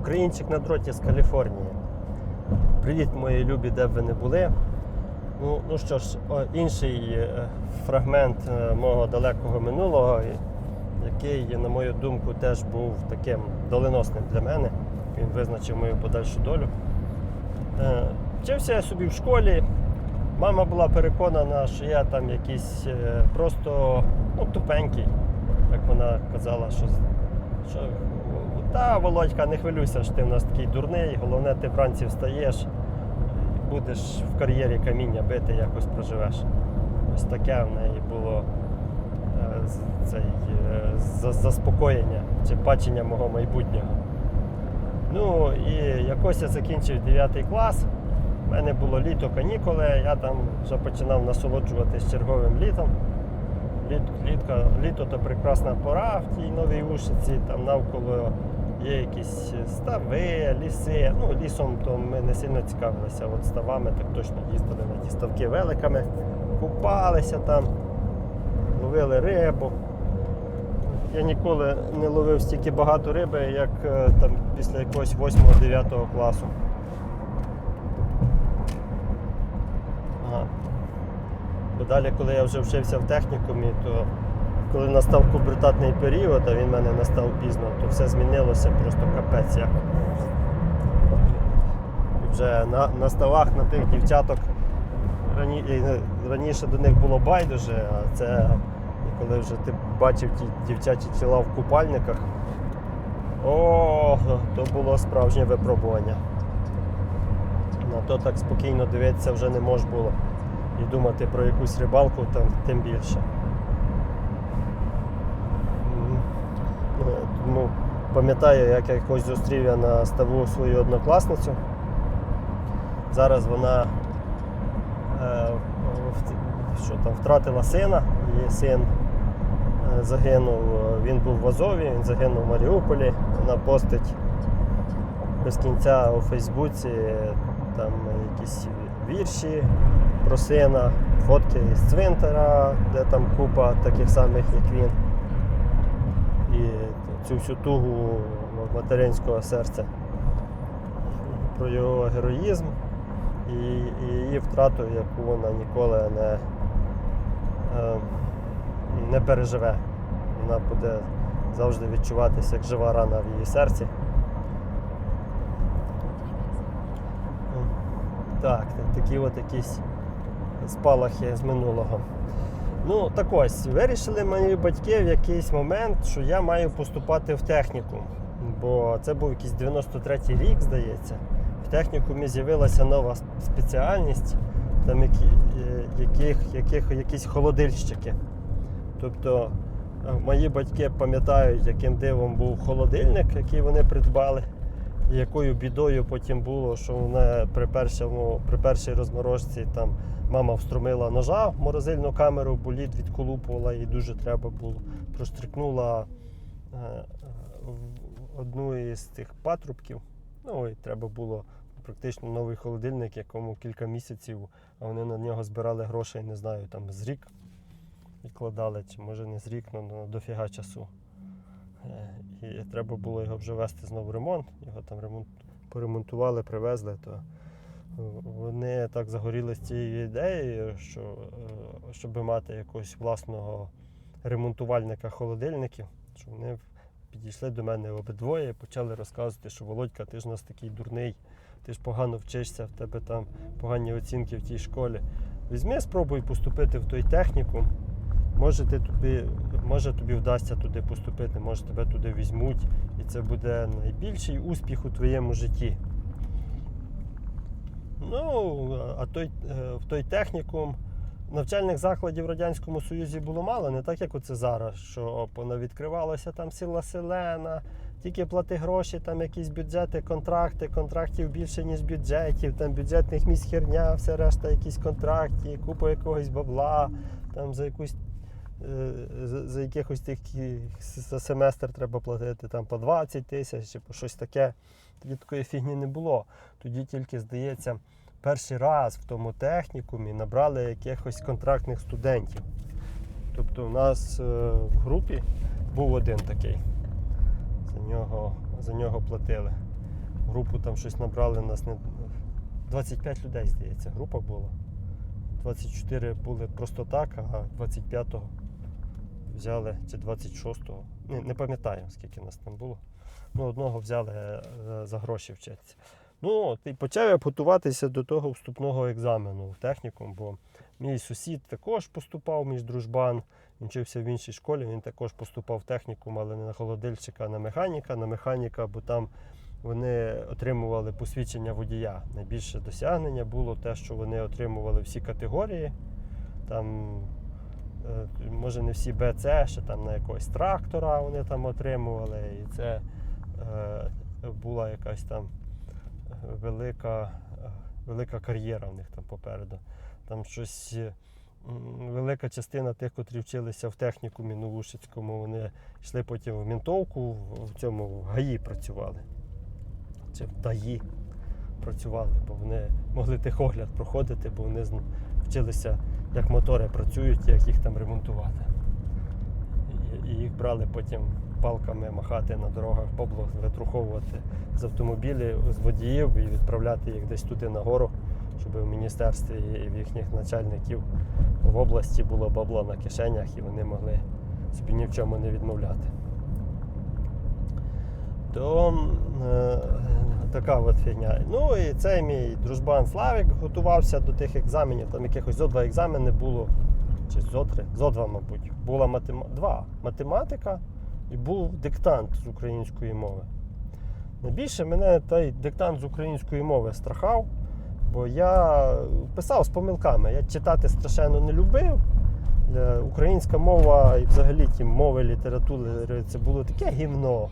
Українчик на дроті з Каліфорнії. Привіт, мої любі, де б ви не були. Ну, ну що ж, інший е, фрагмент е, мого далекого минулого, який, на мою думку, теж був таким доленосним для мене. Він визначив мою подальшу долю. Е, Вчився я собі в школі. Мама була переконана, що я там якийсь просто ну, тупенький, як вона казала, що, що та Володька, не хвилюйся, що ти в нас такий дурний, головне, ти вранці встаєш, будеш в кар'єрі каміння бити, якось проживеш. Ось таке в неї було е, цей, е, заспокоєння чи бачення мого майбутнього. Ну і якось я закінчив 9 клас. У мене було літо канікули, я там вже починав насолоджуватись черговим літом. Літ, літка, літо то прекрасна пора в тій новій Ушиці, там навколо є якісь стави, ліси. Ну, лісом то ми не сильно цікавилися, от ставами так точно їздили на ті ставки великами, купалися там, ловили рибу. Я ніколи не ловив стільки багато риби, як е, там після якогось 8-9 класу. Ага. Бо далі, коли я вже вчився в технікумі, то коли настав пубертатний період, а він мене настав пізно, то все змінилося просто капець як. І вже на, на ставах на тих дівчаток рані, е, раніше до них було байдуже, а це коли вже ти бачив ті дівчачі тіла в купальниках. О, то було справжнє випробування. На то так спокійно дивитися вже не можна було. І думати про якусь рибалку там тим більше. М, е, Тому пам'ятаю, як я якось зустрів я на ставу свою однокласницю. Зараз вона е, що там, втратила сина, її син е, загинув. Він був в Азові, він загинув в Маріуполі. Вона постить без кінця у Фейсбуці там якісь вірші про сина, фотки з цвинтара, де там купа таких самих, як він. І цю всю тугу материнського серця про його героїзм і, і її втрату, яку вона ніколи не, е, не переживе. Вона буде завжди відчуватися як жива рана в її серці. Так, такі от якісь спалахи з минулого. Ну, так ось, вирішили мої батьки в якийсь момент, що я маю поступати в техніку. Бо це був якийсь 93-й рік, здається. В технікумі з'явилася нова спеціальність, там які, е, яких, яких, якісь холодильщики. Тобто е, мої батьки пам'ятають, яким дивом був холодильник, який вони придбали. Якою бідою потім було, що вона при, першому, при першій розморозці там мама встромила ножа в морозильну камеру, бо лід відколупувала і дуже треба було. Проштрикнула е, одну із тих патрубків. Ну і треба було практично новий холодильник, якому кілька місяців, а вони на нього збирали грошей, не знаю, там з рік відкладали, чи може не з рік, але ну, дофіга часу. Е, І треба було його вже вести знову в ремонт. Його там ремонт, поремонтували, привезли. То вони так загорілися цією ідеєю, що, е, щоб мати якогось власного ремонтувальника холодильників, що вони підійшли до мене обидвоє і почали розказувати, що Володька, ти ж у нас такий дурний, ти ж погано вчишся, в тебе там погані оцінки в тій школі. Візьми, спробуй поступити в той технікум. Може, ти тобі, може тобі вдасться туди поступити, може тебе туди візьмуть, і це буде найбільший успіх у твоєму житті. Ну, а той, е, в той технікум навчальних закладів в Радянському Союзі було мало, не так, як оце зараз, що понавідкривалося там сіла селена, тільки плати гроші, там якісь бюджети, контракти, контрактів більше, ніж бюджетів, там бюджетних місць херня, все решта, якісь контракти, купа якогось бабла, там за якусь за, за якихось тих за семестр треба платити там по 20 тисяч чи по щось таке. Тоді такої фігні не було. Тоді тільки, здається, перший раз в тому технікумі набрали якихось контрактних студентів. Тобто у нас е, в групі був один такий. За нього, за нього платили. групу там щось набрали нас не 25 людей, здається, група була. 24 були просто так, а 25-го взяли, чи 26-го. Не, не пам'ятаю, скільки нас там було. Ну, одного взяли е, за гроші вчитися. Ну, і почав я готуватися до того вступного екзамену в технікум, бо мій сусід також поступав між дружбан, він вчився в іншій школі, він також поступав в технікум, але не на холодильщика, а на механіка. На механіка, бо там вони отримували посвідчення водія. Найбільше досягнення було те, що вони отримували всі категорії. Там, може, не всі БЦ, ще там на якогось трактора вони там отримували. І це е, була якась там е, велика, е, велика кар'єра в них там попереду. Там щось. е, Велика частина тих, котрі вчилися в технікумі Новушицькому, вони йшли потім в мінтовку, в цьому в ГАІ працювали. Чи в ДАІ працювали, бо вони могли техогляд проходити, бо вони вчилися, як мотори працюють, як їх там ремонтувати. І, їх брали потім палками махати на дорогах, бабло витруховувати з автомобілів, з водіїв і відправляти їх десь туди нагору, щоб в міністерстві і в їхніх начальників в області було бабло на кишенях і вони могли собі ні в чому не відмовляти. То е, така от фігня. Ну і цей мій дружбан Славік готувався до тих екзаменів. Там якихось зо два екзамени було, чи зо три, зо два, мабуть. Була матема... два математика і був диктант з української мови. Найбільше мене той диктант з української мови страхав, бо я писав з помилками. Я читати страшенно не любив. Е, Українська мова і взагалі ті мови літератури це було таке гівно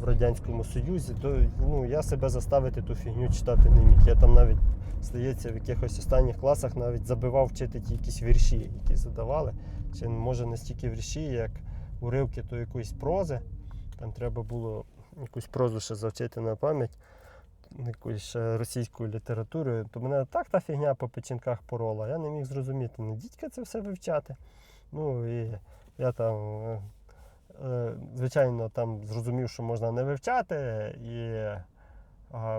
в Радянському Союзі, то ну, я себе заставити ту фігню читати не міг. Я там навіть, здається, в якихось останніх класах навіть забивав вчити якісь вірші, які задавали. Чи може не стільки вірші, як уривки то якоїсь прози. Там треба було якусь прозу ще завчити на пам'ять, якоюсь ще російською літературою. То мене так та фігня по печінках порола. Я не міг зрозуміти, не дідька це все вивчати. Ну і я там. Е, Е, Звичайно, там зрозумів, що можна не вивчати, і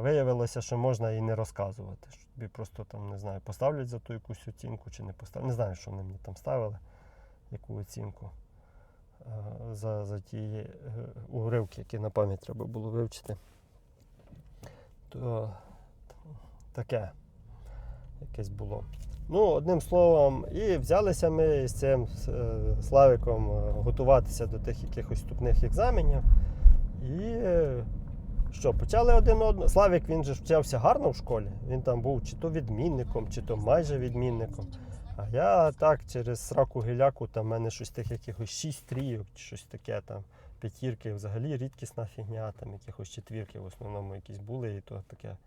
виявилося, що можна і не розказувати. Що тобі просто там не знаю, поставлять за ту якусь оцінку чи не поставлять. Не знаю, що вони мені там ставили, яку оцінку за, за ті е, уривки, які на пам'ять треба було вивчити. То таке якесь було. Ну, одним словом, і взялися ми з цим е, Славиком е, готуватися до тих якихось вступних екзаменів. І що, почали один одного. Славік він же ж вчився гарно в школі. Він там був чи то відмінником, чи то майже відмінником. А я так через сраку гіляку, там в мене щось тих якихось шість трійок, чи щось таке там. П'ятірки взагалі рідкісна фігня, там якихось четвірки в основному якісь були, і то таке,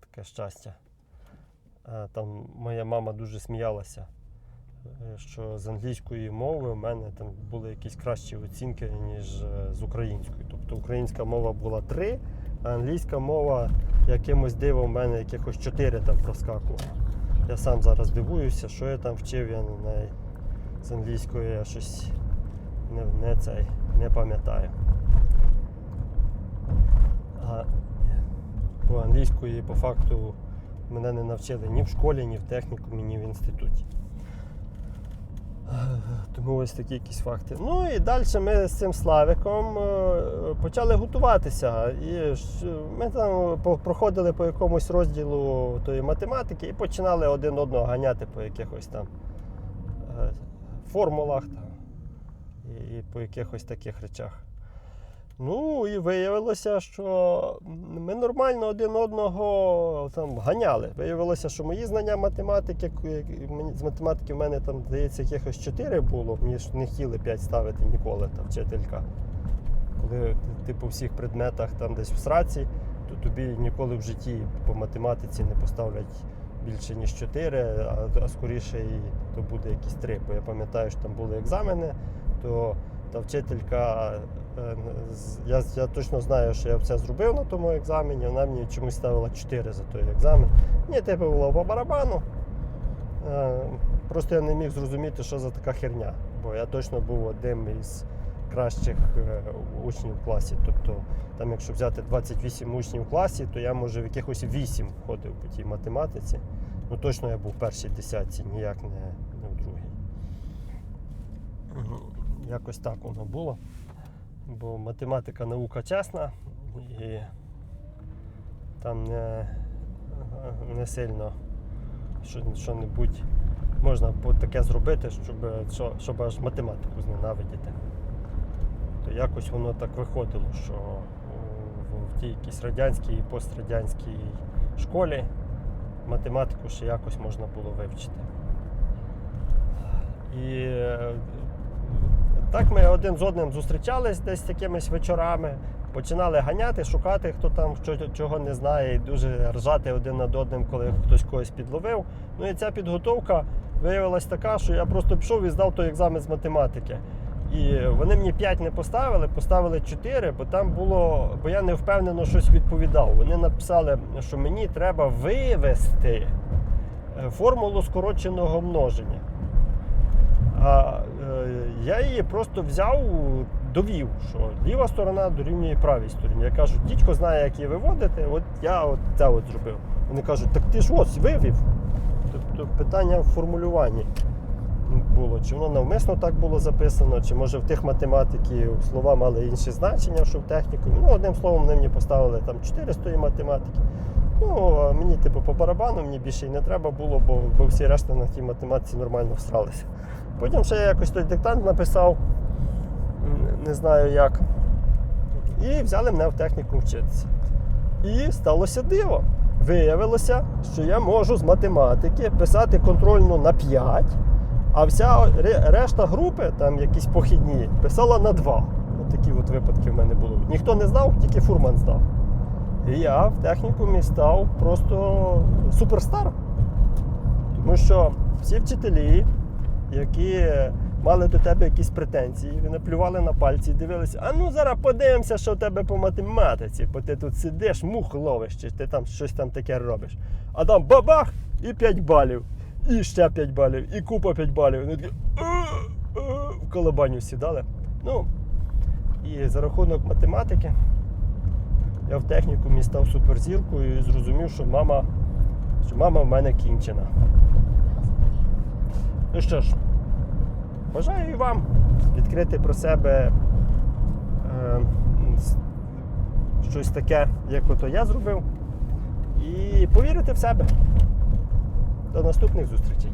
таке щастя. А, Там моя мама дуже сміялася, е, що з англійської мови у мене там були якісь кращі оцінки, ніж е, з української. Тобто українська мова була 3, а англійська мова якимось дивом у мене якихось 4 там проскакувала. Я сам зараз дивуюся, що я там вчив, я неї з англійської я щось не, не цей, не пам'ятаю. А по англійської по факту мене не навчили ні в школі, ні в технікумі, ні в інституті. Тому ось такі якісь факти. Ну і далі ми з цим Славиком е, почали готуватися. І ми там проходили по якомусь розділу тої математики і починали один одного ганяти по якихось там е, формулах і по якихось таких речах. Ну і виявилося, що ми нормально один одного там ганяли. Виявилося, що мої знання математики, з математики в мене там, здається, якихось 4 було, мені ж не хотіли 5 ставити ніколи та вчителька. Коли ти, ти по всіх предметах там десь в сраці, то тобі ніколи в житті по математиці не поставлять більше, ніж 4, а, а скоріше і то буде якісь 3. Бо я пам'ятаю, що там були екзамени, то та вчителька, я, я точно знаю, що я все зробив на тому екзамені, вона мені чомусь ставила 4 за той екзамен. Мені типу було по барабану. Е, Просто я не міг зрозуміти, що за така херня. Бо я точно був одним із кращих е, учнів в класі. Тобто, там, якщо взяти 28 учнів в класі, то я може в якихось 8 ходив по тій математиці. Ну точно я був в першій десятці, ніяк не, не в другій. Якось так воно було. Бо математика наука чесна і там не, не сильно що, що-небудь можна таке зробити, щоб, щоб аж математику зненавидіти. То якось воно так виходило, що в, тій якійсь радянській і пострадянській школі математику ще якось можна було вивчити. І так ми один з одним зустрічались десь якимись вечорами, починали ганяти, шукати, хто там чого не знає, і дуже ржати один над одним, коли хтось когось підловив. Ну і ця підготовка виявилась така, що я просто пішов і здав той екзамен з математики. І вони мені 5 не поставили, поставили 4, бо там було, бо я не впевнено щось відповідав. Вони написали, що мені треба вивести е, формулу скороченого множення. А я її просто взяв, довів, що ліва сторона дорівнює правій стороні. Я кажу, дідько знає, як її виводити, от я от це от зробив. Вони кажуть, так ти ж ось вивів. Тобто питання в формулюванні було, чи воно навмисно так було записано, чи може в тих математиків слова мали інші значення, що в техніку. Ну, одним словом, вони мені поставили там 4 з тої математики. Ну, а мені, типу, по барабану мені більше і не треба було, бо, бо всі решта на тій математиці нормально всралися. Потім ще я якось той диктант написав, не знаю як. І взяли мене в техніку вчитися. І сталося диво. Виявилося, що я можу з математики писати контрольну на 5, а вся решта групи, там якісь похідні, писала на 2. От такі от випадки в мене були. Ніхто не знав, тільки фурман знав. І я в технікумі став просто суперстар. Тому що всі вчителі, які мали до тебе якісь претензії, вони плювали на пальці дивилися, а ну зараз подивимося, що в тебе по математиці, бо ти тут сидиш, мух ловиш, чи ти там щось там таке робиш. А там бабах і 5 балів, і ще 5 балів, і купа 5 балів. Вони такі «Е, е», в колобаню сідали. Ну, і за рахунок математики я в технікумі став суперзіркою і зрозумів, що мама, що мама в мене кінчена. Ну що ж, бажаю і вам відкрити про себе е, щось таке, як ото я зробив, і повірити в себе. До наступних зустрічей.